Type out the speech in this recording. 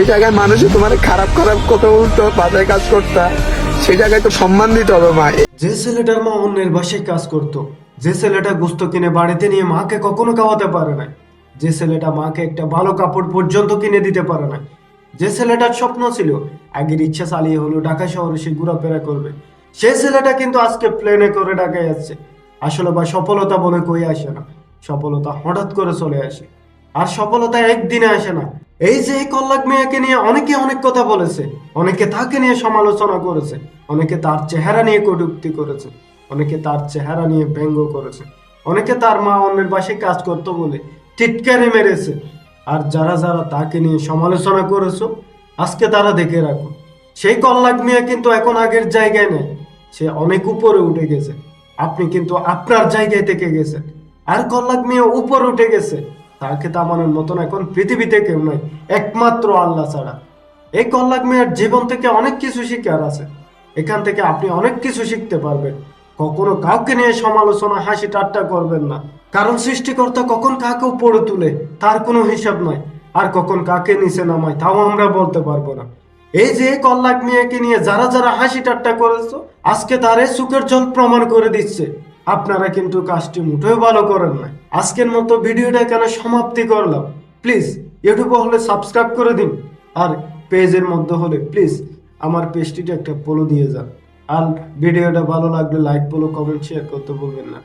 এই জায়গায় মানুষে তোমার খারাপ খারাপ কথা বলতো বাজায় কাজ করতা, সেই জায়গায় তো সম্মান দিতে হবে মা। যে ছেলেটার মা অন্যের বাসায় কাজ করত, যে ছেলেটা গুস্ত কিনে বাড়িতে নিয়ে মাকে কখনো খাওয়াতে পারে না যে ছেলেটা মাকে একটা ভালো কাপড় পর্যন্ত কিনে দিতে পারে না যে ছেলেটার স্বপ্ন ছিল, আগের ইচ্ছা চালিয়ে হলো ঢাকা শহরে সে ঘোরাফেরা করবে, সে ছেলেটা কিন্তু আজকে প্লেনে করে ঢাকায় যাচ্ছে আসলে বা সফলতা বলে কই আসে না, সফলতা হঠাৎ করে চলে আসে, আর সফলতা একদিনে আসে না এই যে কল্লাক মেয়েকে নিয়ে অনেকে অনেক কথা বলেছে, অনেকে তাকে নিয়ে সমালোচনা করেছে, অনেকে তার চেহারা নিয়ে কটূক্তি করেছে, অনেকে তার চেহারা নিয়ে ব্যঙ্গ করেছে, অনেকে তার মা অন্যের বাসায় কাজ করতো বলে টিটকারি মেরেছে। আর যারা যারা তাকে নিয়ে সমালোচনা করেছ, আজকে তারা দেখে রাখো, সেই কল্লাক মেয়ে কিন্তু এখন আগের জায়গায় নেই, সে অনেক উপরে উঠে গেছে, আপনি কিন্তু আপনার জায়গায় থেকে গেছেন। আর কল্লাক মেয়ে উপরে উঠে গেছে তাকে তামানোর মতন এখন পৃথিবীতে কেউ নাই। একমাত্র আল্লাহ ছাড়া। এই কল্লাক মেয়ের জীবন থেকে অনেক কিছু শিকার আছে। এখান থেকে আপনি অনেক কিছু শিখতে পারবেন। কখনো কাউকে নিয়ে সমালোচনা, হাসি, ঠাট্টা করবেন না। কারণ সৃষ্টিকর্তা কখন কাকে উপরে তুলে, তার কোনো হিসাব নাই। আর কখন কাকে নিচে নামায়, তাও আমরা বলতে পারব না। এই যে কল্লাক মেয়েকে নিয়ে যারা যারা হাসি, ঠাট্টা করেছ, আজকে তার এই সুখের জল প্রমাণ করে দিচ্ছে। আপনারা কিন্তু কাজটি মুঠেও ভালো করেন না আজকের মতো ভিডিওটা কেন সমাপ্তি করলাম। প্লিজ ইউটিউবে হলে সাবস্ক্রাইব করে দিন। আর পেজের মধ্যে হলে প্লিজ আমার পেজটিতে একটা পোলো দিয়ে যান। আর ভিডিওটা ভালো লাগলে লাইক পোলো কমেন্ট শেয়ার করতে বলবেন না।